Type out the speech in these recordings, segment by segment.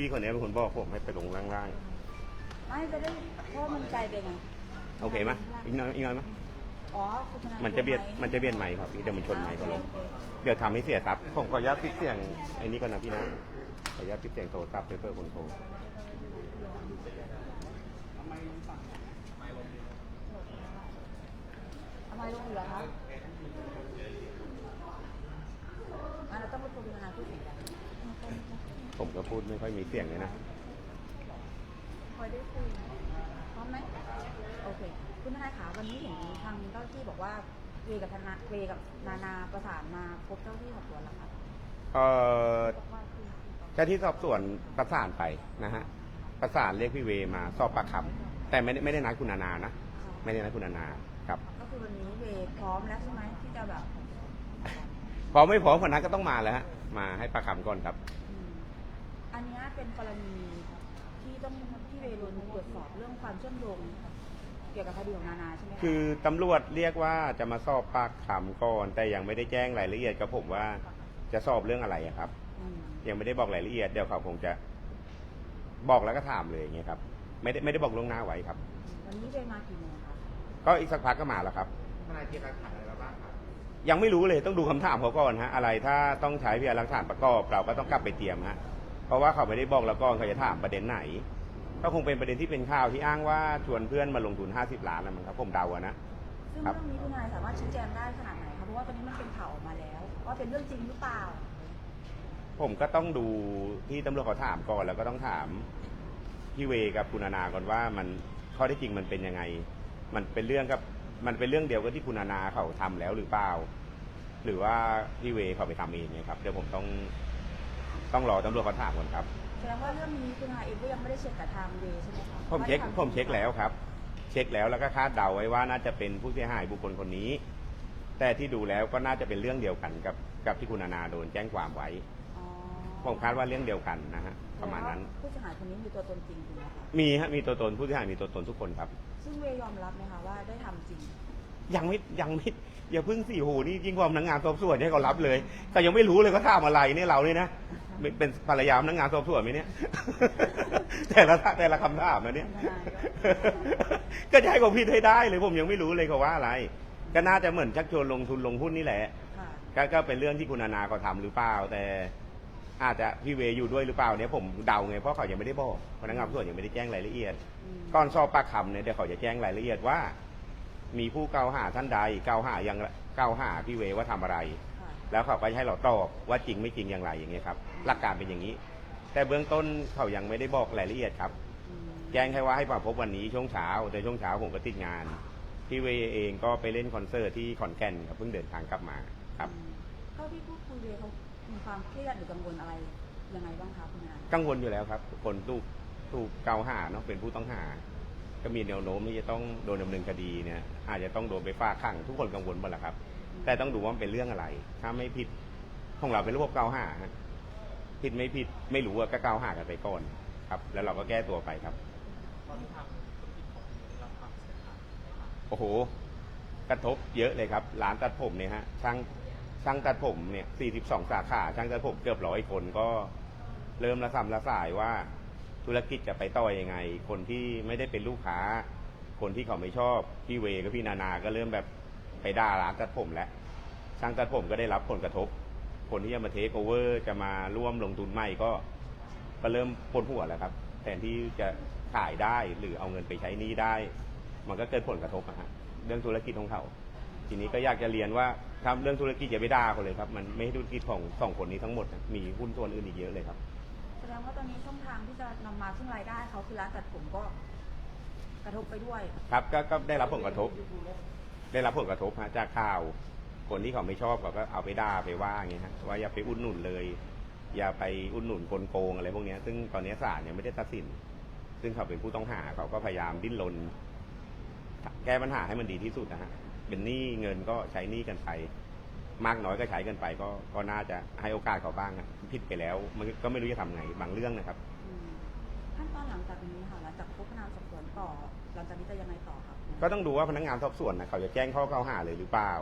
พี่คนนี้เป็นคนบอกผมให้ไปลงล่างไม่จะได้เพราะมันไกลไปไงๆ โอเคไหมอีกหน้อยอีกหน้อยไหมอ๋อคุณทายมันจะเบียดรู้ไหมันจะเบียดไหมค์ครับพี่เดี๋ยวมันชนไหมค์เขาลงเดี๋ยวทำให้เสียทรัพย์ผมขออนุญาตปิดเสียงไอ้นี้ก่อนนะพี่นะขออนุญาตปิดเสียงโทรศัพท์เพื่อคนโทรทำไมลงอยู่แล้วคะอะเราต้องไปคุยกันนะผู้เสียงดัง ผมก็ พูดไม่ค่อยมีเสียงเลยนะคอยได้คุยพร้อมไหมโอเค คุณทนายขาวันนี้เห็นทางเจ้าหน้าที่บอกว่าเวกับธนาเวกับนานาประสานมาพบเจ้าหน้าที่สอบสวนแล้วค่ะเอ่อบอกว่าคือเจ้าที่สอบสวนประสานไปนะฮะ ประสานเรียกพี่เวมาสอบปากคำแต่ไม่ได้ไม่ได้นัดคุณนานานะ ไม่ได้นัดคุณนานาครับ ก็คือวันนี้เวพร้อมแล้วใช่ไหมที่จะแบบพอไม่พร้อมคนนั้นก็ต้องมาแล้วฮะ มาให้ปากคำก่อนครับ อืมอันเนี้ยเป็นกรณีที่ต้องที่เวรวนตรวจสอบเรื่องความเชื่อมโยงเกี่ยวกับคดีของนานาใช่ไหมะคือตำรวจเรียกว่าจะมาสอบปากคำก่อน แต่ยังไม่ได้แจ้งรายละเอียดกับผมว่าจะสอบเรื่องอะไรอะครับ มยังไม่ได้บอกรายละเอียดเดี๋ยวเขาคงจะบอกแล้วก็ถามเลยอย่างเงี้ยครับ ไม่ได้ไม่ได้บอกล่วงหน้าไว้ครับ วันนี้เวรมากี่โมงคะก็อีกสักพักก็มาแล้วครับ ทนายเตรียมหลักฐานอะไรมาบ้างครับยังไม่รู้เลยต้องดูคำถามเขาก่อนฮะอะไรถ้าต้องใช้พยานหลักฐานประกอบเราก็ต้องกลับไปเตรียมฮะ เพราะว่าเขาไม่ได้บอกเราก่อนเขาจะถามประเด็นไหน ก็คงเป็นประเด็นที่เป็นข่าวที่อ้างว่าชวนเพื่อนมาลงทุน 50 ล้านนะมั้งครับผมเดาอะนะ ซึ่งครับ เรื่องนี้คุณนายสามารถชี้แจงได้ขนาดไหนคะ เพราะว่าตอนนี้มันเป็นข่าวออกมาแล้ว ว่าเป็นเรื่องจริงหรือเปล่า ผมก็ต้องดูที่ตำรวจเขาถามก่อนแล้วก็ต้องถามพี่เวกับคุณนานาก่อนว่ามันข้อเที่จริงมันเป็นยังไง มันเป็นเรื่องกับมันเป็นเรื่องเดียวกับที่คุณนานาเขาทำแล้วหรือเปล่า หรือว่าพี่เวเขาไปทำเองเนี่ยครับเดี๋ยวผมต้อง ต้องรอตำรวจเขาถามก่อนครับแสดงว่าเรื่องนี้คุณนายเองก็ยังไม่ได้เช็คกับทางเวย์ใช่ไหมคะผมเช็คว่าทำผมเช็คแล้วครับ เช็คแล้วแล้วก็คาดเดาไว้ว่าน่าจะเป็นผู้เสียหายบุคคลคนนี้ แต่ที่ดูแล้วก็น่าจะเป็นเรื่องเดียวกันกับกับที่คุณนานาโดนแจ้งความไว้ อ๋อผมคาดว่าเรื่องเดียวกันนะฮะประมาณนั้นผู้เสียหายคนนี้มีตัวตนจริงถูกไหมคะมีฮะมีตัวตนผู้เสียหายมีตัวตนทุกคนครับ ซึ่งเวย์ยอมรับไหมคะว่าได้ทำจริง ยังไม่ยังไม่อย่าเพิ่งสี่หูนี่ยิ่งกว่าพนักงานสอบสวนให้เขารับเลย แต่ยังไม่รู้เลยเขาถามอะไรเนี่ยเราเนี่ยนะ เป็นเป็นภรรยาพนักงานสอบสวนไหมเนี่ย แต่ละแต่ละคำถามนะเนี่ย ก็จะให้เขาพิดให้ได้เลยผมยังไม่รู้เลยเขาว่าอะไร ก็น่าจะเหมือนชักชวนลงทุนลงหุ้นนี่แหละค่ะก็ก็เป็นเรื่องที่คุณนานาเขาทำหรือเปล่า แต่ อาจจะพี่เวย์อยู่ด้วยหรือเปล่าเนี่ยผมเดาไงเพราะเขายังไม่ได้บอกพนักงานสอบสวนยังไม่ได้แจ้งรายละเอียดอืมก่อนสอบปากคำเนี่ยเดี๋ยวเขาจะแจ้งรายละเอียดว่า มีผู้กล่าวหาท่านใดกล่าวหาอย่างไรกล่าวหาพี่เวว่าทำอะไรค่ะ แล้วเขาก็จะให้เราตอบว่าจริงไม่จริงอย่างไรอย่างเงี้ยครับหลักการเป็นอย่างนี้ แต่เบื้องต้นเขายังไม่ได้บอกรายละเอียดครับอืมแจ้งแค่ว่าให้มาพบวันนี้ช่วงเช้า แต่ช่วงเช้าผมก็ติดงานพี่เวเองก็ไปเล่นคอนเสิร์ตที่ขอนแก่นครับเพิ่งเดินทางกลับมาครับอืมเท่าที่พูดคุยเวย์เขามีความเครียดหรือกังวลอะไรยังไงบ้างคะคุณนายกังวลอยู่แล้วครับ คนถูกถูกกล่าวหาเนาะเป็นผู้ต้องหา ก็มีแนวโน้มที่จะต้องโดนดำเนินคดีเนี่ยอาจจะต้องโดนไปฝากขังทุกคนกังวลหมดแหละครับ แต่ต้องดูว่ามันเป็นเรื่องอะไร ถ้าไม่ผิดของเราเป็นระบบกล่าวหาฮะผิดไม่ผิดไม่รู้อะก็กล่าวหากันไปก่อนครับ แล้วเราก็แก้ตัวไปครับตอนที่ทำธุรกิจของคุณได้รับความเสียหายไหมครับโอ้โห กระทบเยอะเลยครับร้านตัดผมเนี่ยฮะช่างช่างตัดผมเนี่ย 42 สาขาช่างตัดผมเกือบร้อยคนก็เริ่มระสำระสายว่าธุรกิจจะไปต่อยังไง คนที่ไม่ได้เป็นลูกค้า คนที่เขาไม่ชอบ พี่เวกับพี่นานา ก็เริ่มแบบ ไปด่าร้านตัดผมแล้วช่างตัดผมก็ได้รับผลกระทบ คนที่จะมาเทคโอเวอร์จะมาร่วมลงทุนใหม่ก็ก็เริ่มปวดหัวแล้วครับแทนที่จะขายได้หรือเอาเงินไปใช้หนี้ได้ มันก็เกิดผลกระทบอะฮะเรื่องธุรกิจของเขาทีนี้ก็อยากจะเรียนว่าทำเรื่องธุรกิจอย่าไปด่าเขาเลยครับ มันไม่ใช่ธุรกิจของสองคนนี้ทั้งหมดนะมีหุ้นส่วนอื่นอีกเยอะเลยครับแสดงว่าตอนนี้ช่องทางที่จะนำมาซึ่งรายได้เขาคือร้านตัดผมก็กระทบไปด้วย ครับก็ก็ได้รับผลกระทบ ได้รับผลกระทบฮะจากข่าว คนที่เขาไม่ชอบเขาก็เอาไปด่าไปว่าอย่างเงี้ยฮะว่าอย่าไปอุดหนุนเลย อย่าไปอุดหนุนกลโกงอะไรพวกเนี้ยซึ่งตอนนี้ศาลยังไม่ได้ตัดสิน ซึ่งเขาเป็นผู้ต้องหาเขาก็พยายามดิ้นรนแก้ปัญหาให้มันดีที่สุดนะฮะเป็นหนี้เงินก็ใช้หนี้กันไปมากน้อยก็ใช้กันไปก็ก็น่าจะให้โอกาสเขาบ้างอะผิดไปแล้ว มันก็ไม่รู้จะทำไงบางเรื่องนะครับ ขั้นตอนหลังจากนี้ค่ะหลังจากพบพนักงานสอบสวนต่อหลังจากนี้จะยังไงต่อครับก็ต้องดูว่าพนักงานสอบสวนนะเขาจะแจ้งข้อกล่าวหาเลยหรือเปล่า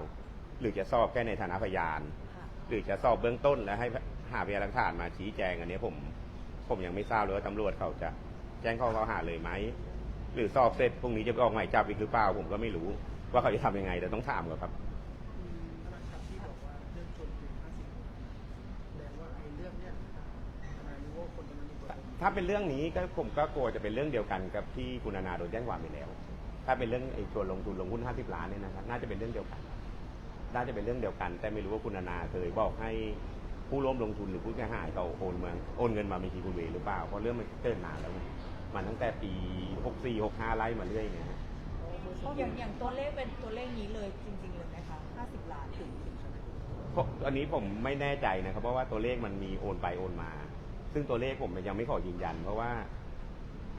หรือจะสอบแค่ในฐานะพยานค่ะหรือจะสอบเบื้องต้นแล้วให้หาพยานหลักฐานมาชี้แจงอันนี้ผม ผมยังไม่ทราบเลยว่าตำรวจเขาจะแจ้งข้อกล่าวหาเลยไหมหรือสอบเสร็จพรุ่งนี้จะไปออกหมายจับอีกหรือเปล่าผมก็ไม่รู้ ว่าเขาจะทำยังไงแต่ต้องถามก่อนครับ ถ้าเป็นเรื่องนี้ก็ผมก็กลัวจะเป็นเรื่องเดียวกันกับที่คุณนานาโดนแจ้งความไปแล้ว ถ้าเป็นเรื่องไอ้ชวนลงทุนลงหุ้น 50 ล้านเนี่ยนะครับน่าจะเป็นเรื่องเดียวกัน น่าจะเป็นเรื่องเดียวกัน แต่ไม่รู้ว่าคุณนานาเคยบอกให้ผู้ร่วมลงทุนหรือผู้เสียหายเขาโอนมาโอนเงินมาบัญชีคุณเวย์หรือเปล่า เพราะเรื่องมันเกิดนานแล้วไงมันตั้งแต่ปี 64 65 ไล่มาเรื่อยไงฮะอย่างอย่างตัวเลขเป็นตัวเลขนี้เลยจริงๆเลยไหมคะ 50 ล้านถึงเพราะอันนี้ผมไม่แน่ใจนะครับเพราะว่าตัวเลขมันมีโอนไปโอนมา ซึ่งตัวเลขผมยังไม่ขอยืนยัน เพราะว่า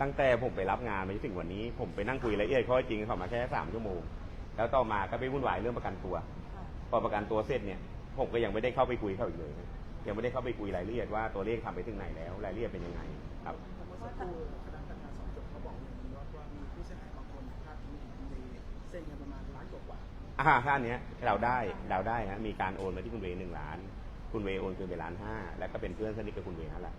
ตั้งแต่ผมไปรับงานมาจนถึงวันนี้ ผมไปนั่งคุยละเอียดข้อเท็จจริงเขามาแค่สามชั่วโมง แล้วต่อมาก็ไปวุ่นวายเรื่องประกันตัวค่ะพอประกันตัวเสร็จเนี่ยผมก็ยังไม่ได้เข้าไปคุยเขาอีกเลยนะยังไม่ได้เข้าไปคุยรายละเอียดว่าตัวเลขทำไปถึงไหนแล้วรายละเอียดเป็นยังไงครับเมื่อสักครู่คณะทำงานสอบจบเขาบอกอย่างนี้ว่าว่ามีผู้เสียหายบางคนพลาดทิ้งคุณเวย์เซ็นเงินประมาณล้านกว่าอ่าท่านเนี้ยเราได้เราได้ฮะมีการโอนมาที่คุณเวย์หนึ่งล้าน คุณเวย์โอนคืนไปล้านห้าแล้วก็เป็นเพื่อนสนิทกับคุณเวย์นั่นแหละ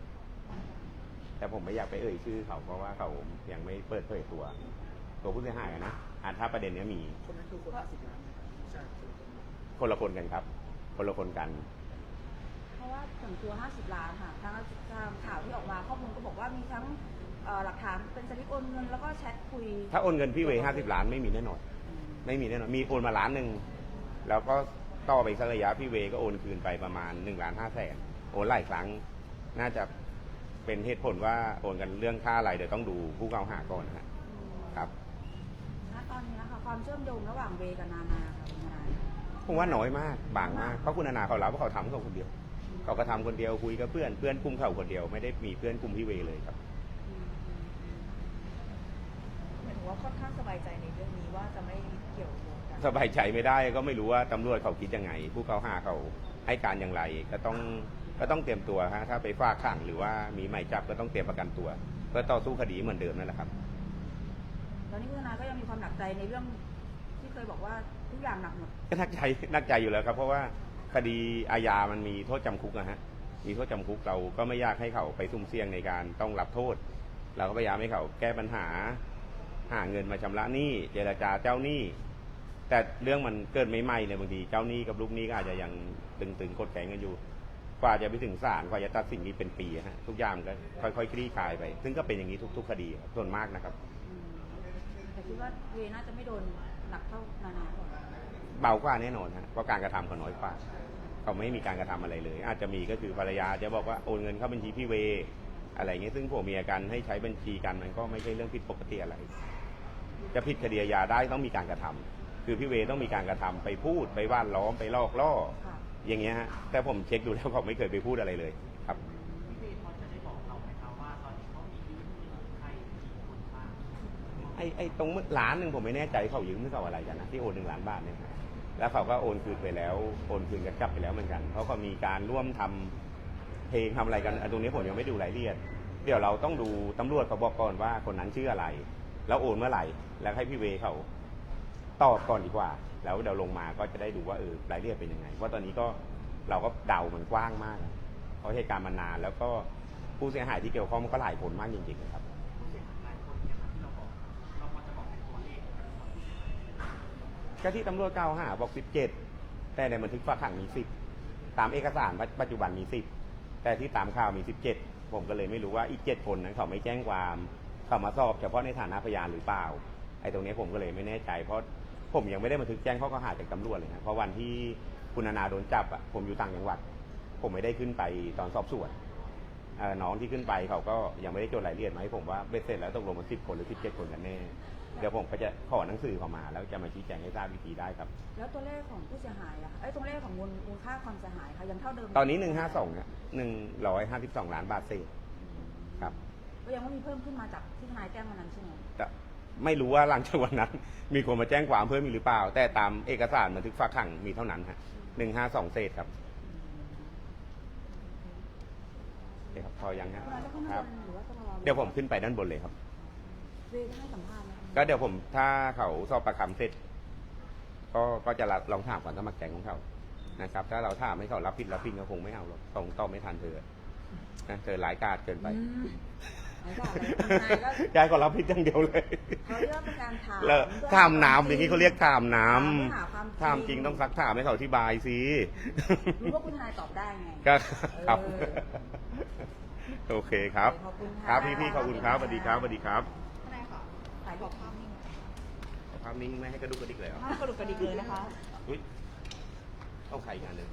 แต่ผมไม่อยากไปเอ่ยชื่อเขาเพราะว่าเขายังไม่เปิดเผยตัว ตัวผู้เสียหายอะนะอะถ้าประเด็นเนี้ยมีๆคนนั้นคือคน50ล้านนะครับไม่ใช่คนละคนคนละคนกันครับ คนละคนกัน เพราะว่าถึงตัว 50 ล้านค่ะทางทางข่าวที่ออกมาข้อมูลก็บอกว่ามีทั้งเอ่อหลักฐานเป็นสลิปโอนเงินแล้วก็แชทคุยถ้าโอนเงินพี่เวย์ห้าสิบล้านไม่มีแน่นอนอืมไม่มีแน่นอน มีโอนมาล้านหนึ่ง แล้วก็ ต่อไปอีกสักระยะพี่เวย์ก็โอนคืนไปประมาณหนึ่งล้านห้าแสนโอนหลายครั้ง น่าจะเป็นเหตุผลว่าโอนกันเรื่องค่าอะไรเดี๋ยวต้องดูผู้กล่าวหาก่อนนะฮะครับณตอนนี้นะคะความเชื่อมโยงระหว่างเวกับนานาค่ะคุณทนายผมว่าน้อยมากบางมากเพราะคุณนานาเขารับว่าเขาทำเขาคนเดียว เขาก็ทำคนเดียวคุยกับเพื่อนเพื่อนกลุ่มเขาคนเดียวไม่ได้มีเพื่อนกลุ่มพี่เวย์เลยครับอืมอืมอืมหมายถึงว่าค่อนข้างสบายใจในเรื่องนี้ว่าจะไม่เกี่ยวโยงกัน สบายใจไม่ได้ก็ไม่รู้ว่าตำรวจเขาคิดยังไง ผู้เขาหาเขาให้การอย่างไร ก็ต้องก็ต้องเตรียมตัวฮะถ้าไปฝากขังหรือว่ามีหมายจับก็ต้องเตรียมประกันตัวเพื่อต่อสู้คดีเหมือนเดิมนั่นแหละครับแล้วนี่คุณทนายก็ยังมีความหนักใจในเรื่องที่เคยบอกว่าทุกอย่างหนักหมดก็นักใจนักใจอยู่แล้วครับ เพราะว่าคดีอาญามันมีโทษจำคุกนะฮะมีโทษจำคุกเราก็ไม่อยากให้เขาไปซุ่มเสี่ยงในการต้องรับโทษ เราก็พยายามให้เขาแก้ปัญหา หาเงินมาชำระหนี้เจรจาเจ้าหนี้ แต่เรื่องมันเกิดไม่ไหมเนี่ยบางทีเจ้าหนี้กับลูกหนี้ก็อาจจะยังตึงๆกดแข็งกันอยู่ กว่าจะไปถึงศาลกว่าจะตัดสินนี้เป็นปีฮะทุกอย่างมันก็ค่อยๆคลี่คลายไป ซึ่งก็เป็นอย่างนี้ทุก ๆ คดีครับส่วนมากนะครับอืมแต่คิดว่าเวน่าจะไม่โดนหนักเท่านานาหรอกเบากว่าแน่นอนฮะเพราะการกระทำเขาน้อยกว่าเขาไม่มีการกระทำอะไรเลย อาจจะมีก็คือภรรยาจะบอกว่าโอนเงินเข้าบัญชีพี่เว อะไรเงี้ยซึ่งผมมีอาการให้ใช้บัญชีกันมันก็ไม่ใช่เรื่องผิดปกติอะไร จะผิดคดีอาญาได้ต้องมีการกระทำ คือพี่เวต้องมีการกระทำไปพูดไปว่านล้อมไปลอกล่อค่ะอย่างเงี้ยฮะแต่ผมเช็คดูแล้วเขาไม่เคยไปพูดอะไรเลยครับไอ้ไอ้ตรงล้านหนึ่งผมไม่แน่ใจเขายืมไม่เขาอะไรกันนะที่โอนหนึ่งล้านบาทเนี่ยนะแล้วเขาก็โอนคืนไปแล้วโอนคืนกันกลับไปแล้วเหมือนกันเขาก็มีการร่วมทำเพลงทำอะไรกันอันตรงนี้ผมยังไม่ดูรายละเอียด เดี๋ยวเราต้องดูตำรวจเขาบอกก่อนว่าคนนั้นชื่ออะไร แล้วโอนเมื่อไหร่ แล้วให้พี่เวเขา ตอบก่อนดีกว่า แล้วเดี๋ยวลงมาก็จะได้ดูว่าเออรายละเอียดเป็นยังไงว่าะตอนนี้ก็เราก็เดามันกว้างมาก เพราะเหตุการณ์มันนาน แล้วก็ผู้เสียหายที่เกี่ยวข้องมันก็หลายคนมากจริงๆครับก็ที่ตำรวจกล่าวหาบอกสิบเจ็ดแต่ในบันทึกฝากขังมีสิบตามเอกสารปัจจุบันมีสิบแต่ที่ตามข่าวมีสิบเจ็ดผมก็เลยไม่รู้ว่าอีกเจ็ดคนนั้นเขาไม่แจ้งความเขามาสอบเฉพาะในฐานะพยานหรือเปล่าไอ้ตรงนี้ผมก็เลยไม่แน่ใจเพราะ ผมยังไม่ได้บันทึกแจ้งข้อกล่าวหาจากตำรวจเลยนะเพราะวันที่คุณนานาโดนจับอะผมอยู่ต่างจังหวัด ผมไม่ได้ขึ้นไปตอนสอบสวนเอ่อน้องที่ขึ้นไปเขาก็ยังไม่ได้จดรายละเอียดมาให้ผมว่าเบ็ดเสร็จแล้วตกลงมันสิบคนหรือสิบเจ็ดคนกันแน่เดี๋ยวผมก็จะขอหนังสือเข้ามาแล้วจะมาชี้แจงให้ทราบวิธีได้ครับ แล้วตัวเลขของผู้เสียหายอะไอ้ยตัวเลขของมูลมูลค่าความเสียหายค่ะยังเท่าเดิมตอนนี้หนึ่งห้าสองหนึ่งร้อยห้าสิบสองล้านบาทเศษครับ ก็ยังไม่มีเพิ่มขึ้นมาจากที่ทนายแจ้งวันนั้นใช่ไหม แต่ ไม่รู้ว่าหลังจากวันนั้น มีคนมาแจ้งความเพิ่มอีกหรือเปล่า แต่ตามเอกสารบันทึกฝากขังมีเท่านั้นฮะหนึ่งห้าสองเศษครับโอเคครับพอยังฮะคุณนายจะขึ้นคมารับหรือว่าจะรอเดี๋ยวผมขึ้นไปด้านบนเลยครับ เวจะให้สัมภาษณ์ไหมคะก็เดี๋ยวผมถ้าเขาสอบประคำเสร็จ ก็ก็จะลองถามความสมัครใจของเขานะครับ ถ้าเราถามให้เขารับผิดรับผิดก็คงไม่เอาหรอกตรงต่อไม่ทันเธอนะเกิดหลายกาดเกินไป อืม ไหนก็อะไรคุณนายก็ยายก็รับผิดอย่างเดียวเลยเขาเรียกว่าเป็นการถามแล้วเพื่อถามน้ำอย่างนี้เขาเรียกถามน้ถามเพื่อหาความำถามจริงต้องซักถามให้เขาอธิบายสิรู้ว่าคุณทนายตอบได้ไงก็ครับเออโอเคครับขอบคุณค่ะครับพี่พี่ๆขอบคุณครับสวัสดีครับสวัสดีครับทนายค่ะถ่ายขรูอปภาพนิ่งหน่อยภาพนิ่งไม่ให้กระดุกกระดิกเลยเหรอภาพกระดุกกระดิกเลยนะคะอุ้ยเอาใครอีกอันหนึ่ง